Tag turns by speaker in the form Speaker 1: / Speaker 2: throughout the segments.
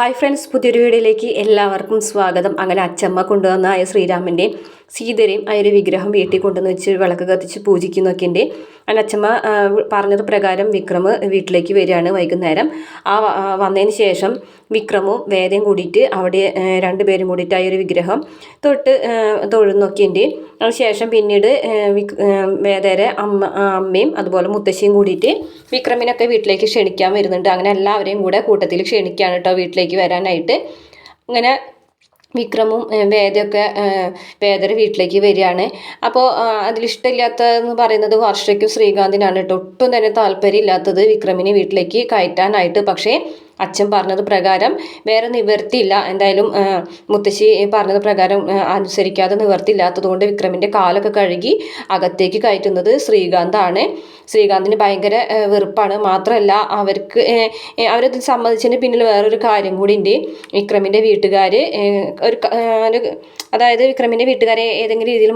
Speaker 1: Hi friends പുതിയൊരു വീഡിയോയിലേക്ക് എല്ലാവർക്കും സ്വാഗതം. അങ്ങനെ അച്ചമ്മ കൊണ്ടുവന്നായ ശ്രീരാമന്റെ സീതരെയും ആ ഒരു വിഗ്രഹം വീട്ടിൽ കൊണ്ടുവന്ന് വെച്ച് വിളക്ക് കത്തിച്ച് പൂജിക്കുന്നൊക്കെ ഉണ്ട് അനച്ചമ്മ പറഞ്ഞത് പ്രകാരം വിക്രമ് വീട്ടിലേക്ക് വരികയാണ് വൈകുന്നേരം. ആ വന്നതിന് ശേഷം വിക്രമും വേദയും കൂടിയിട്ട് അവിടെ രണ്ടുപേരും കൂടിയിട്ട് ആ ഒരു വിഗ്രഹം തൊട്ട് തൊഴുന്നൊക്കെ ഉണ്ട് അതിനുശേഷം പിന്നീട് വേദയുടെ അമ്മ അമ്മയും അതുപോലെ മുത്തശ്ശിയും കൂടിയിട്ട് വിക്രമിനൊക്കെ വീട്ടിലേക്ക് ക്ഷണിക്കാൻ വരുന്നുണ്ട്. അങ്ങനെ എല്ലാവരെയും കൂടെ കൂട്ടത്തിൽ ക്ഷണിക്കുകയാണ് കേട്ടോ വീട്ടിലേക്ക് വരാനായിട്ട്. അങ്ങനെ വിക്രമും വേദയൊക്കെ വേദർ വീട്ടിലേക്ക് വരികയാണ്. അപ്പോൾ അതിലിഷ്ടമില്ലാത്തതെന്ന് പറയുന്നത് വർഷയ്ക്കും ശ്രീകാന്തിനാണ് കേട്ടോ. ഒട്ടും തന്നെ താല്പര്യമില്ലാത്തത് വിക്രമിനെ വീട്ടിലേക്ക് കയറ്റാനായിട്ട്. പക്ഷേ അച്ഛൻ പറഞ്ഞത് പ്രകാരം വേറെ നിവർത്തിയില്ല എന്തായാലും മുത്തശ്ശി പറഞ്ഞത് പ്രകാരം അനുസരിക്കാതെ നിവർത്തിയില്ലാത്തത് കൊണ്ട് വിക്രമിന്റെ കാലൊക്കെ കഴുകി അകത്തേക്ക് കയറ്റുന്നത് ശ്രീകാന്താണ്. ശ്രീകാന്തിന് ഭയങ്കര വെറുപ്പാണ്. മാത്രമല്ല അവർക്ക് അവരത് സമ്മതിച്ചതിന് പിന്നിൽ വേറൊരു കാര്യം കൂടി ഉണ്ട് വിക്രമിന്റെ വീട്ടുകാർ ഒരു അതായത് വിക്രമിന്റെ വീട്ടുകാരെ ഏതെങ്കിലും രീതിയിൽ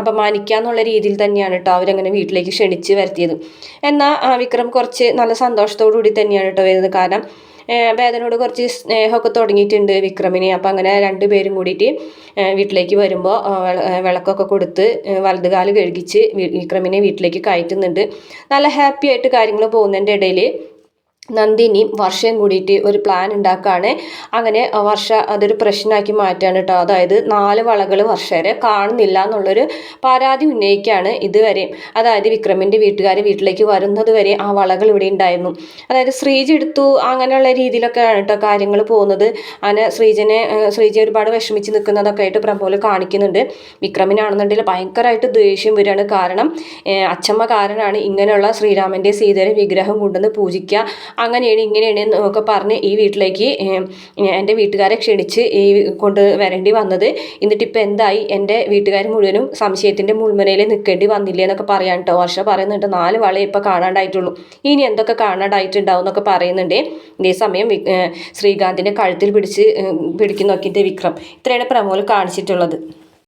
Speaker 1: അപമാനിക്കുക എന്നുള്ള രീതിയിൽ തന്നെയാണ് കേട്ടോ അവരങ്ങനെ വീട്ടിലേക്ക് ക്ഷണിച്ച് വരുത്തിയത്. എന്നാൽ വിക്രം കുറച്ച് നല്ല സന്തോഷത്തോടു കൂടി തന്നെയാണ് കേട്ടോ വരുന്നത്. കാരണം വേദനയോട് കുറച്ച് സ്നേഹമൊക്കെ തുടങ്ങിയിട്ടുണ്ട് വിക്രമിന്. അപ്പോൾ അങ്ങനെ രണ്ടുപേരും കൂടിയിട്ട് വീട്ടിലേക്ക് വരുമ്പോൾ വിളക്കൊക്കെ കൊടുത്ത് വലത് വലതുകാൽ കഴുകിച്ച് വിക്രമിനെ വീട്ടിലേക്ക് കയറ്റുന്നുണ്ട്. നല്ല ഹാപ്പി ആയിട്ട് കാര്യങ്ങൾ പോകുന്നതിന്റെ ഇടയിൽ നന്ദിനിയും വർഷയും കൂടിയിട്ട് ഒരു പ്ലാൻ ഉണ്ടാക്കുകയാണ് അങ്ങനെ വർഷ അതൊരു പ്രശ്നമാക്കി മാറ്റുകയാണ് കേട്ടോ അതായത് നാല് വളകൾ വർഷരെ കാണുന്നില്ല എന്നുള്ളൊരു പരാതി ഉന്നയിക്കുകയാണ് ഇതുവരെ. അതായത് വിക്രമിന്റെ വീട്ടുകാർ വീട്ടിലേക്ക് വരുന്നത് വരെ ആ വളകൾ ഇവിടെ ഉണ്ടായിരുന്നു അതായത് ശ്രീജ എടുത്തു അങ്ങനെയുള്ള രീതിയിലൊക്കെയാണ് കേട്ടോ കാര്യങ്ങൾ പോകുന്നത്. അങ്ങനെ ശ്രീജനെ ശ്രീജ ഒരുപാട് വിഷമിച്ച് നിൽക്കുന്നതൊക്കെ ആയിട്ട് പ്രഭോൽ കാണിക്കുന്നുണ്ട്. വിക്രമിനാണെന്നുണ്ടെങ്കിൽ ഭയങ്കരമായിട്ട് ദേഷ്യം വരികയാണ് കാരണം അച്ഛമ്മ കാരനാണ് ഇങ്ങനെയുള്ള ശ്രീരാമന്റെ സീതയുടെ വിഗ്രഹം കൊണ്ടുവന്ന് പൂജിക്കുക അങ്ങനെയാണ് ഇങ്ങനെയാണ് എന്നൊക്കെ പറഞ്ഞ് ഈ വീട്ടിലേക്ക് എന്റെ വീട്ടുകാരെ ക്ഷണിച്ച് ഈ കൊണ്ട് വരേണ്ടി വന്നത്. എന്നിട്ട് ഇപ്പം എന്തായി? എന്റെ വീട്ടുകാർ മുഴുവനും സംശയത്തിന്റെ മുൾമുനയിൽ നിൽക്കേണ്ടി വന്നില്ല എന്നൊക്കെ പറയാൻ കേട്ടോ വർഷ പറയുന്നുണ്ട് നാല് വളയെ ഇപ്പോൾ കാണാണ്ടായിട്ടുള്ളൂ. ഇനി എന്തൊക്കെ കാണാണ്ടായിട്ടുണ്ടാവും എന്നൊക്കെ പറയുന്നുണ്ട്. ഇതേ സമയം ശ്രീകാന്തിന്റെ കഴുത്തിൽ പിടിച്ച് പിടിക്കുന്നൊക്കെ പിടിക്കുന്നൊക്കെ വിക്രം. ഇത്രയാണ് പ്രമോൽ കാണിച്ചിട്ടുള്ളത്.